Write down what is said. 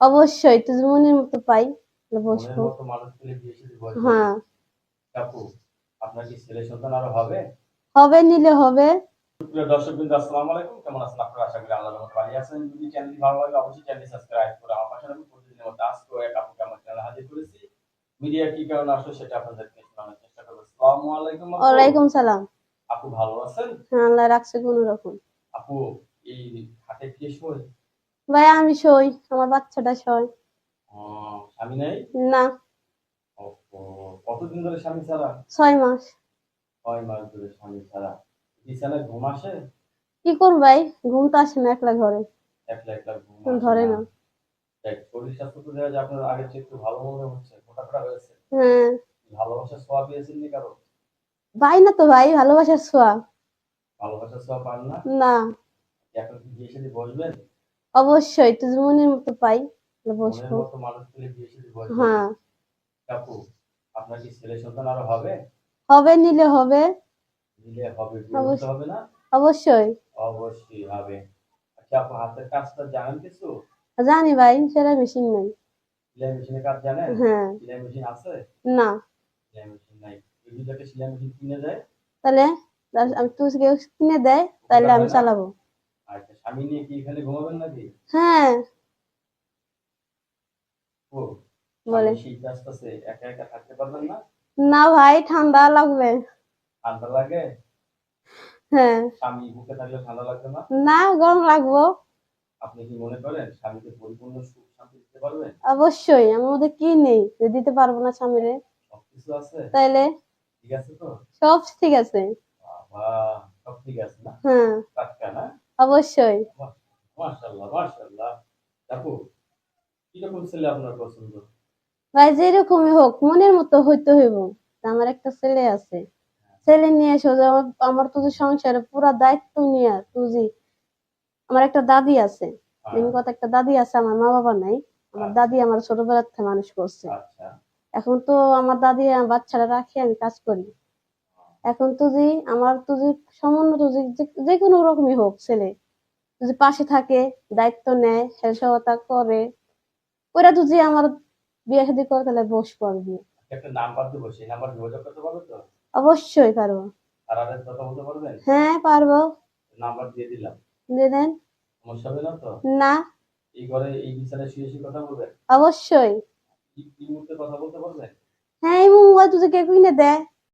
অবশ্যই তুই মনের মতো পাই বসবো হ্যাঁ। আপু আপনার কি ছেলে সন্তান আরও হবে? হবে নিলে হবে। প্রিয় দর্শক বিন্দু আসসালামু আলাইকুম। কেমন আছেন আপনারা? আশা করি আল্লাহর রহমতে ভালো আছেন। যদি চ্যানেলটি ভালো লাগে অবশ্যই চ্যানেলটি সাবস্ক্রাইব করে আমার পাশে প্রতিদিনের মতো এক আপুকে আমার চ্যানেলে হাজির করেছি। মিডিয়া কি কারণে আসলো সেটা আপনাদেরকে শোনানোর চেষ্টা করব। আসসালামু আলাইকুম ওয়ালাইকুম সালাম। আপু ভালো আছেন? হ্যাঁ আল্লাহ রাখছে কোন রকম আপু এই হাতে কি শোয় ভাই আমি সই। আমার বাচ্চাটা সই। স্বামী নেই? না। কতদিন ধরে স্বামী ছাড়া? ছয় মাস। ছয় মাস ধরে স্বামী ছাড়া। বিছানায় ঘুম আসে? কি করব ভাই? ঘুম তো আসে না একলা ঘরে। একলা একলা ঘুম ধরে না। শরীর স্বাস্থ্য তো দেখা যায় আপনার আগের চেয়ে একটু ভালো মনে হচ্ছে মোটাফোটা হয়েছে। হ্যাঁ। ভালোবাসার ছোঁয়া পেয়েছেন নি কারও? ভাই না তো ভাই ভালোবাসার ছোঁয়া। ভালোবাসার ছোঁয়া পান না? না। এখন কি বিয়ে সাথে বসবেন? অবশ্যই তুই মনের মতো পাই বসবো। হ্যাঁ আপনার কি ছেলে সন্তান আরও হবে? হবে নিলে হবে। নিলে হবে বিয়ে অবশ্যই। হবে না? অবশ্যই। অবশ্যই হবে। আচ্ছা আপু হাতের কাজটা জানেন কিছু? জানি ভাই সেরা মেশিন নাই। সেলাই মেশিনের কাজ জানেন? হ্যাঁ। সেলাই মেশিন আছে? না। সেলাই মেশিন নাই। যদি যাকে সেলাই মেশিন কিনে দেয়? তাহলে আমি তুই কিনে দেয় তাহলে আমি চালাবো। আচ্ছা স্বামী নিয়ে কি এখানে ঘুমাবেন নাকি? হ্যাঁ। ও বলে শীত আসতেছে একা একা থাকতে পারবেন না? না ভাই ঠান্ডা লাগবে। ঠান্ডা লাগে? হ্যাঁ। স্বামী বুকে থাকলে ঠান্ডা লাগবে না? না গরম লাগবো। আপনি কি মনে করেন স্বামীকে পরিপূর্ণ সুখ শান্তি দিতে পারবেন অবশ্যই আমার মধ্যে কি নেই? যে দিতে পারব না স্বামীরে। সবকিছু আছে? তাইলে? ঠিক আছে তো? সব ঠিক আছে। বাবা সব ঠিক আছে না? হ্যাঁ। না? অবশ্যই। মাশাল্লাহ মাশাল্লাহ দেখো কীরকম ছেলে আপনার পছন্দ? ভাই যেরকমই হোক মনের মতো হইতে হইব। আমার একটা ছেলে আছে। ছেলে নিয়ে সোজা আমার আমার তো সংসারে পুরো দায়িত্ব নিয়ে তুই আমার একটা দাদি আছে। মেন কথা একটা দাদি আছে আমার মা বাবা নাই। আমার দাদি আমার ছোটবেলা থেকে মানুষ করছে। আচ্ছা। এখন তো আমার দাদি বাচ্চারা রাখি আমি কাজ করি। এখন তুই আমার তুই সামান্য তুই যে কোনো রকমই হোক ছেলে। যদি পাশে থাকে দায়িত্ব নেয় সহায়তা করে ওরা তুই আমার বিয়ে শাদী করে তাহলে বস পারবে অবশ্যই পারব। হ্যাঁ পারব। নাম্বার দিয়ে দিলাম। দিয়ে দেন। না তো? না। এই ঘরে এই বিছানায় শুয়ে শুয়ে কথা বলবেন? অবশ্যই। কি মুহূর্তে কথা বলতে পারবেন? হ্যাঁ এই মোবাইল তুই কে কিনে দেয়